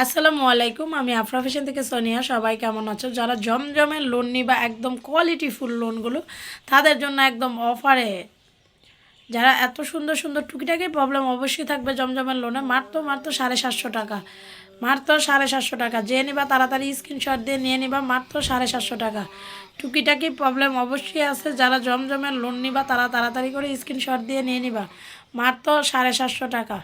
আসসালামু আলাইকুম, আমি আফরা থেকে সোনিয়া। সবাই কেমন আছো? যারা জমজমের লোন নিবা, একদম কোয়ালিটি ফুল লোনগুলো তাদের জন্য একদম অফারে যারা এত সুন্দর সুন্দর টুকিটাকি প্রবলেম অবশ্যই থাকবে জমজমের লোনে মাত্র মাত্র সাড়ে সাতশো টাকা। মাত্র সাড়ে সাতশো টাকা। যে নিবা, তাড়াতাড়ি স্ক্রিনশট দিয়ে নিয়ে নিবা, মাত্র সাড়ে সাতশো টাকা। টুকিটাকি প্রবলেম অবশ্যই আছে। যারা জমজমের লোন নিবা, তারা তাড়াতাড়ি করে স্ক্রিনশট দিয়ে নিয়ে নিবা। মাত্র সাড়ে সাতশো টাকা।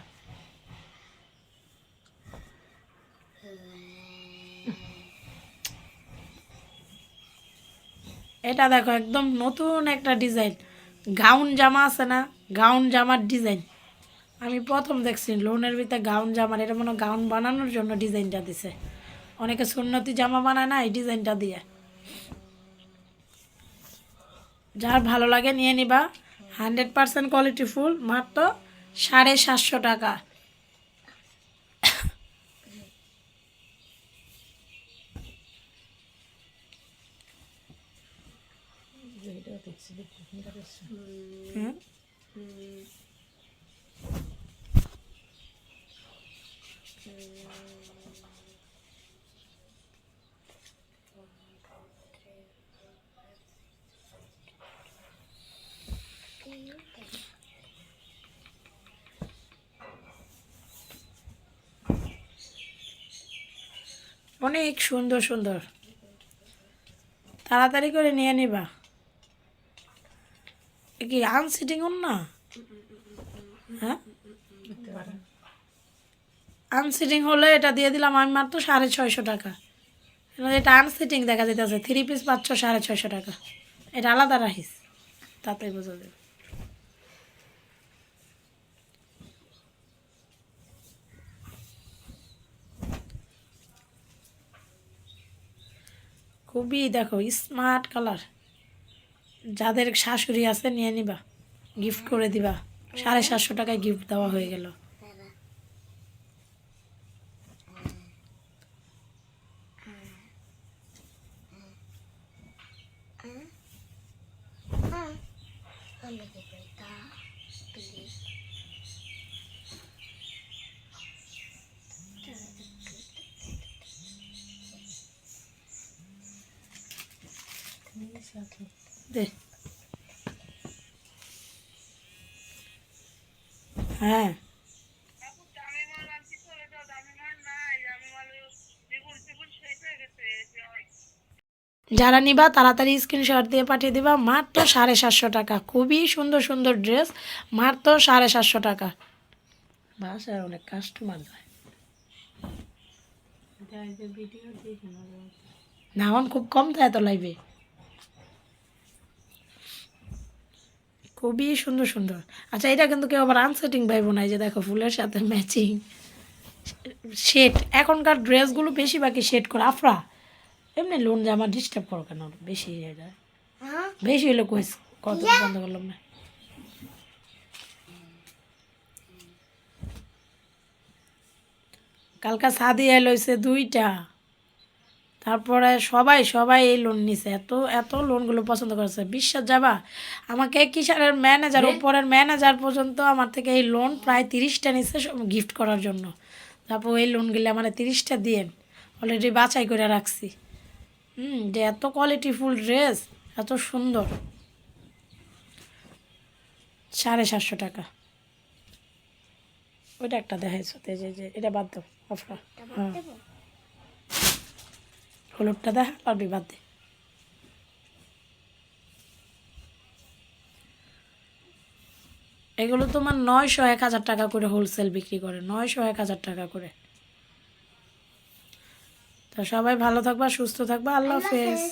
এটা দেখো, একদম নতুন একটা ডিজাইন গাউন জামা আছে না, গাউন জামার ডিজাইন আমি প্রথম দেখছি, লোনের ভিতরে গাউন জামার, এটা মনে গাউন বানানোর জন্য ডিজাইনটা দিছে। অনেকে সুন্নতি জামা বানায় না, এই ডিজাইনটা দিয়ে। যার ভালো লাগে নিয়ে নিবা। হান্ড্রেড পার্সেন্ট কোয়ালিটি ফুল মাত্র সাড়ে সাতশো টাকা। অনেক সুন্দর সুন্দর। তাড়াতাড়ি করে নিয়ে নিবা। কি আনসিটিং না? হ্যাঁ? আনসিটিং হলে এটা দিয়ে দিলাম আমি মাত্র সাড়ে ছয়শো টাকা। এটা আনসিটিং দেখা যেতেছে থ্রি পিস পাচ্ছ সাড়ে ছয়শো টাকা। এটা আলাদা রাখিস তাতে বোঝা যাবে খুবই দেখো স্মার্ট কালার যাদের শাশুড়ি আছে নিয়ে নিবা গিফট করে দিবা। সাড়ে সাতশো টাকায় গিফট দেওয়া হয়ে গেল। দে। হ্যাঁ। যারা নিবা তাড়াতাড়ি স্ক্রিনশট দিয়ে পাঠিয়ে দিবা। মাত্র সাড়ে সাতশো টাকা। খুবই সুন্দর সুন্দর ড্রেস মাত্র সাড়ে সাতশো টাকা। বাসায় অনেক কাস্টমার যায়। না এখন খুব কম থাকে তো লাইভে খুবই সুন্দর সুন্দর। আচ্ছা এটা কিন্তু কেউ আবার আনসেটিং পাইব না এই যে দেখো ফুলের সাথে ম্যাচিং শেড এখনকার ড্রেসগুলো বেশিরভাগই শেড করে। আফরা এমনি লোন জামা ডিস্টার্ব করো কেন? বেশি এটা। বেশি হলো কইস কত বন্ধ করলাম না। কালকা সাদি এলো দুইটা। তারপরে সবাই সবাই এই লোন নিছে। এত এত লোনগুলো পছন্দ করেছে। বিশ্বাস যাবা আমাকে কিষারের ম্যানেজার উপরের ম্যানেজার পর্যন্ত আমার থেকে এই লোন প্রায় তিরিশটা নিছে গিফট করার জন্য। তারপর এই লোনগুলো মানে তিরিশটা দিয়ে অলরেডি বাছাই করে রাখছি। হুম যে এত কোয়ালিটিফুল ড্রেস এত সুন্দর। সাড়ে সাতশো টাকা। ওইটা একটা দেখাইছো। যে- যে এটা বাদ দাও। অফরা হ্যাঁ। হলুদটা দেখা পারবি বাদ দে। এগুলো তোমার নয়শো এক হাজার টাকা করে হোলসেল বিক্রি করে নয়শো এক হাজার টাকা করে। তো সবাই ভালো থাকবা সুস্থ থাকবা আল্লাহ হাফেজ।